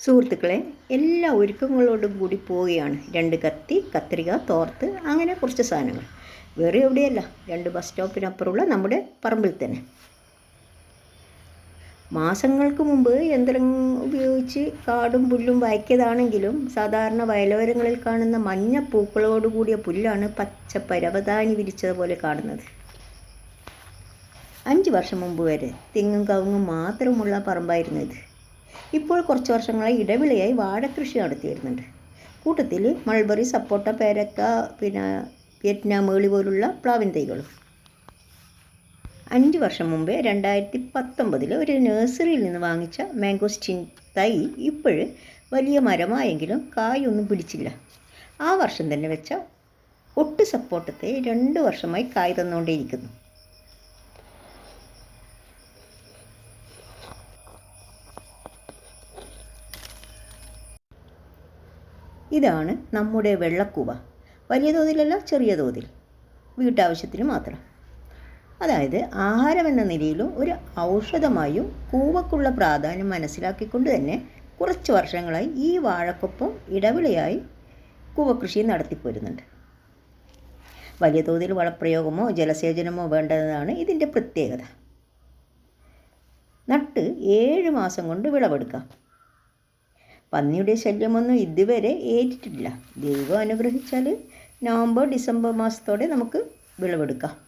സുഹൃത്തുക്കളെ എല്ലാ ഒരുക്കങ്ങളോടും കൂടി പോവുകയാണ്. രണ്ട് കത്തി കത്രിക തോർത്ത് അങ്ങനെ കുറച്ച് സാധനങ്ങൾ. വേറെ എവിടെയല്ല രണ്ട് ബസ് സ്റ്റോപ്പിനപ്പുറമുള്ള നമ്മുടെ പറമ്പിൽ തന്നെ. മാസങ്ങൾക്ക് മുമ്പ് യന്ത്രം ഉപയോഗിച്ച് കാടും പുല്ലും വായിക്കിയതാണെങ്കിലും സാധാരണ വയലോരങ്ങളിൽ കാണുന്ന മഞ്ഞ പൂക്കളോടുകൂടിയ പുല്ലാണ് പച്ച പരവതാനി വിരിച്ചതുപോലെ കാണുന്നത്. അഞ്ച് വർഷം മുമ്പ് വരെ തെങ്ങും കവുങ്ങും മാത്രമുള്ള പറമ്പായിരുന്നു ഇത്. ഇപ്പോൾ കുറച്ച് വർഷങ്ങളായി ഇടവിളയായി വാഴക്കൃഷി നടത്തി വരുന്നുണ്ട് കൂട്ടത്തിൽ മൾബറി സപ്പോട്ട പേരക്ക പിന്നെ വിയറ്റ്നാം മേളി പോലുള്ള പ്ലാവിൻ തൈകളും. അഞ്ച് വർഷം മുമ്പേ രണ്ടായിരത്തി പത്തൊമ്പതിൽ ഒരു നഴ്സറിയിൽ നിന്ന് വാങ്ങിച്ച മാംഗോസ്റ്റിൻ തൈ ഇപ്പോഴ് വലിയ മരമായെങ്കിലും കായൊന്നും പിടിച്ചില്ല. ആ വർഷം തന്നെ വെച്ച ഒട്ട് സപ്പോട്ടത്തെ രണ്ട് വർഷമായി കായ് തന്നുകൊണ്ടേയിരിക്കുന്നു. ഇതാണ് നമ്മുടെ വെള്ളക്കൂവ. വലിയ തോതിലല്ല ചെറിയ തോതിൽ. വീട്ടാവശ്യത്തിന് മാത്രം. അതായത് ആഹാരം എന്ന നിലയിലും ഒരു ഔഷധമായും കൂവക്കുള്ള പ്രാധാന്യം മനസ്സിലാക്കിക്കൊണ്ട് തന്നെ കുറച്ച് വർഷങ്ങളായി ഈ വാഴക്കൊപ്പം ഇടവിളയായി കൂവകൃഷി നടത്തിപ്പോരുന്നുണ്ട്. വലിയ തോതിൽ വളപ്രയോഗമോ ജലസേചനമോ വേണ്ടതാണ് ഇതിന്റെ പ്രത്യേകത. നട്ട് ഏഴ് മാസം കൊണ്ട് വിളവെടുക്കാം. പന്നിയുടെ ശല്യമൊന്നും ഇതുവരെ ഏറ്റിട്ടില്ല. ദൈവം അനുഗ്രഹിച്ചാൽ നവംബർ ഡിസംബർ മാസത്തോടെ നമുക്ക് വിളവെടുക്കാം.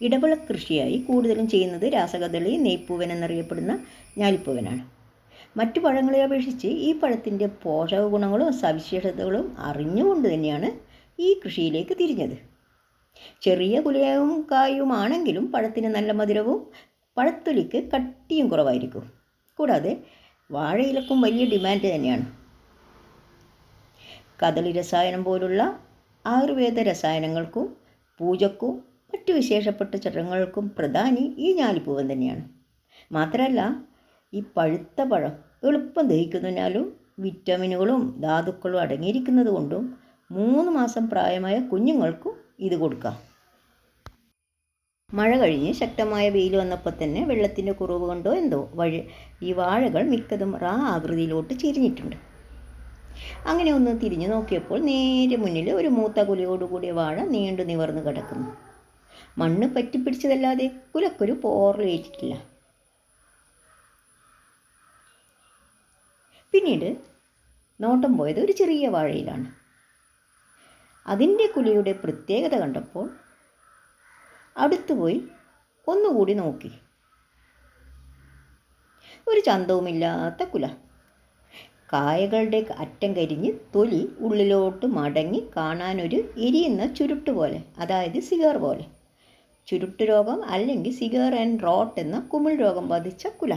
ഇടവിള കൃഷിയായി കൂടുതലും ചെയ്യുന്നത് രാസകദളി നെയ്പ്പൂവൻ എന്നറിയപ്പെടുന്ന ഞാലിപ്പൂവനാണ്. മറ്റു പഴങ്ങളെ അപേക്ഷിച്ച് ഈ പഴത്തിന്റെ പോഷക ഗുണങ്ങളും സവിശേഷതകളും അറിഞ്ഞുകൊണ്ട് തന്നെയാണ് ഈ കൃഷിയിലേക്ക് തിരിഞ്ഞത്. ചെറിയ കുലയും കായുമാണെങ്കിലും പഴത്തിന് നല്ല മധുരവും പഴത്തൊലിക്ക് കട്ടിയും കുറവായിരിക്കും. കൂടാതെ വാഴയിലക്കും വലിയ ഡിമാൻഡ് തന്നെയാണ്. കദളി രസായനം പോലുള്ള ആയുർവേദ രസായനങ്ങൾക്കും പൂജക്കും മറ്റു വിശേഷപ്പെട്ട ചടങ്ങുകൾക്കും പ്രധാനി ഈ ഞാലിപ്പൂവൻ തന്നെയാണ്. മാത്രമല്ല ഈ പഴുത്ത പഴം എളുപ്പം ദഹിക്കുന്നതിനാലും വിറ്റാമിനുകളും ധാതുക്കളും അടങ്ങിയിരിക്കുന്നത് കൊണ്ടും മൂന്ന് മാസം പ്രായമായ കുഞ്ഞുങ്ങൾക്കും ഇത് കൊടുക്കാം. മഴ കഴിഞ്ഞ് ശക്തമായ വെയിൽ വന്നപ്പോൾ തന്നെ വെള്ളത്തിന്റെ കുറവ് കൊണ്ടോ എന്തോ വഴി ഈ വാഴകൾ മിക്കതും റാ ആകൃതിയിലോട്ട് ചിരിഞ്ഞിട്ടുണ്ട്. അങ്ങനെ ഒന്ന് തിരിഞ്ഞു നോക്കിയപ്പോൾ നേരെ മുന്നിൽ ഒരു മൂത്ത കുലയോടുകൂടിയ വാഴ നീണ്ടു നിവർന്ന് കിടക്കുന്നു. മണ്ണ് പറ്റിപ്പിടിച്ചതല്ലാതെ കുലക്കൊരു പോറലേറ്റിട്ടില്ല പിന്നീട് നോട്ടം പോയത് ഒരു ചെറിയ വാഴയിലാണ്. അതിന്റെ കുലിയുടെ പ്രത്യേകത കണ്ടപ്പോൾ അടുത്തുപോയി ഒന്നുകൂടി നോക്കി. ഒരു ചന്തവുമില്ലാത്ത കുല. കായകളുടെ അറ്റം കരിഞ്ഞ് തൊലി ഉള്ളിലോട്ട് മടങ്ങി കാണാനൊരു എരിയുന്ന ചുരുട്ട് പോലെ അതായത് സിഗർ പോലെ. ചുരുട്ട് രോഗം അല്ലെങ്കിൽ സിഗർ ആൻഡ് റോട്ട് എന്ന കുമിൾ രോഗം ബാധിച്ച കുല.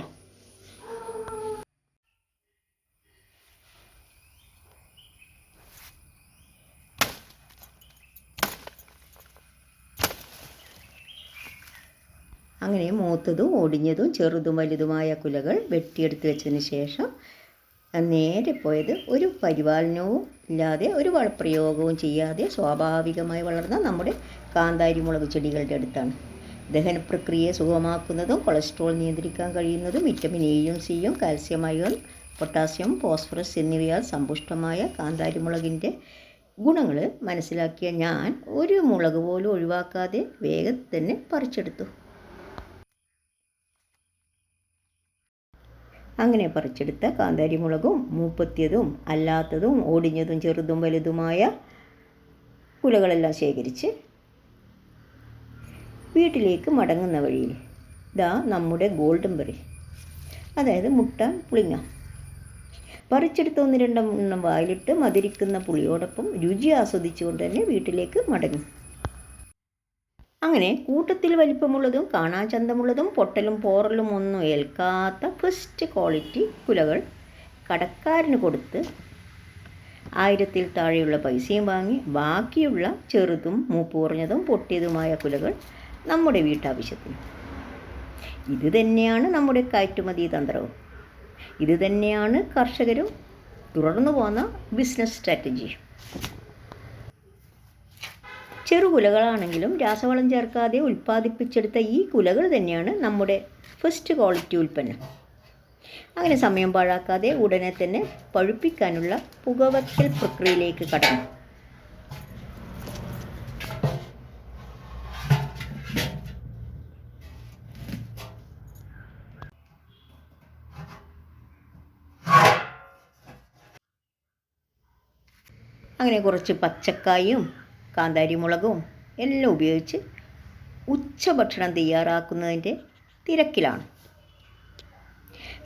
അങ്ങനെ മൂത്തതും ഒടിഞ്ഞതും ചെറുതും വലുതുമായ കുലകൾ വെട്ടിയെടുത്ത് വെച്ചതിന് ശേഷം നേരെ പോയത് ഒരു പരിപാലനവും ഇല്ലാതെ ഒരു വളപ്രയോഗവും ചെയ്യാതെ സ്വാഭാവികമായി വളർന്ന നമ്മുടെ കാന്താരി മുളക് ചെടികളുടെ അടുത്താണ്. ദഹന പ്രക്രിയയെ സുഗമമാക്കുന്നതും കൊളസ്ട്രോൾ നിയന്ത്രിക്കാൻ കഴിയുന്നതും വിറ്റമിൻ എയും സിയും കാൽസ്യം അയൺ പൊട്ടാസ്യം ഫോസ്ഫറസ് എന്നിവയാൽ സമ്പുഷ്ടമായ കാന്താരി മുളകിന്റെ ഗുണങ്ങൾ മനസ്സിലാക്കിയ ഞാൻ ഒരു മുളക് പോലും ഒഴിവാക്കാതെ വേഗത്തിൽ തന്നെ പറിച്ചെടുത്തു. അങ്ങനെ പറിച്ചെടുത്ത കാന്താരിമുളകും മൂപ്പത്തിയതും അല്ലാത്തതും ഓടിഞ്ഞതും ചെറുതും വലുതുമായ കുലകളെല്ലാം ശേഖരിച്ച് വീട്ടിലേക്ക് മടങ്ങുന്ന വഴിയിൽ ഇതാ നമ്മുടെ ഗോൾഡൻ ബെറി അതായത് മുട്ട പുളിങ്ങ. പറിച്ചെടുത്ത ഒന്ന് രണ്ടെണ്ണം വായിലിട്ട് മതിരിക്കുന്ന പുളിയോടൊപ്പം രുചി ആസ്വദിച്ചുകൊണ്ട് തന്നെ വീട്ടിലേക്ക് മടങ്ങി. അങ്ങനെ കൂട്ടത്തിൽ വലിപ്പമുള്ളതും കാണാൻ ചന്തമുള്ളതും പൊട്ടലും പോറലും ഒന്നും ഏൽക്കാത്ത ഫസ്റ്റ് ക്വാളിറ്റി കുലകൾ കടക്കാരന് കൊടുത്ത് ആയിരത്തിൽ താഴെയുള്ള പൈസയും വാങ്ങി ബാക്കിയുള്ള ചെറുതും മൂപ്പ് കുറഞ്ഞതും പൊട്ടിയതുമായ കുലകൾ നമ്മുടെ വീട്ടാവശ്യത്തിന്. ഇത് തന്നെയാണ് നമ്മുടെ കയറ്റുമതി തന്ത്രവും. ഇത് തന്നെയാണ് കർഷകരും തുടർന്നു പോകുന്ന ബിസിനസ് സ്ട്രാറ്റജി ചെറുകുലകളാണെങ്കിലും രാസവളം ചേർക്കാതെ ഉൽപ്പാദിപ്പിച്ചെടുത്ത ഈ കുലകൾ തന്നെയാണ് നമ്മുടെ ഫസ്റ്റ് ക്വാളിറ്റി ഉൽപ്പന്നം. അങ്ങനെ സമയം പാഴാക്കാതെ ഉടനെ തന്നെ പഴുപ്പിക്കാനുള്ള പുകവയ്ക്കൽ പ്രക്രിയയിലേക്ക് കടന്നു. അങ്ങനെ കുറച്ച് പച്ചക്കായും കാന്താരി മുളകും എല്ലാം ഉപയോഗിച്ച് ഉച്ചഭക്ഷണം തയ്യാറാക്കുന്നതിന്റെ തിരക്കിലാണ്.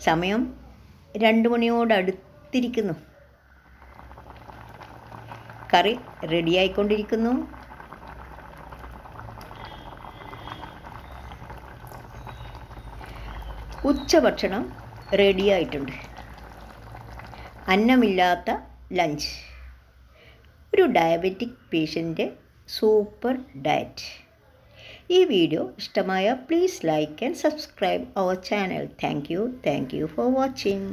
സമയം രണ്ട് മണിയോടടുത്തിരിക്കുന്നു. കറി റെഡിയായിക്കൊണ്ടിരിക്കുന്നു. ഉച്ചഭക്ഷണം റെഡിയായിട്ടുണ്ട്. അന്നമില്ലാത്ത ലഞ്ച്. ഒരു ഡയബറ്റിക് പേഷ്യന്റെ സൂപ്പർ ഡയറ്റ് ഈ വീഡിയോ ഇഷ്ടമായ please like and subscribe our channel thank you thank you for watching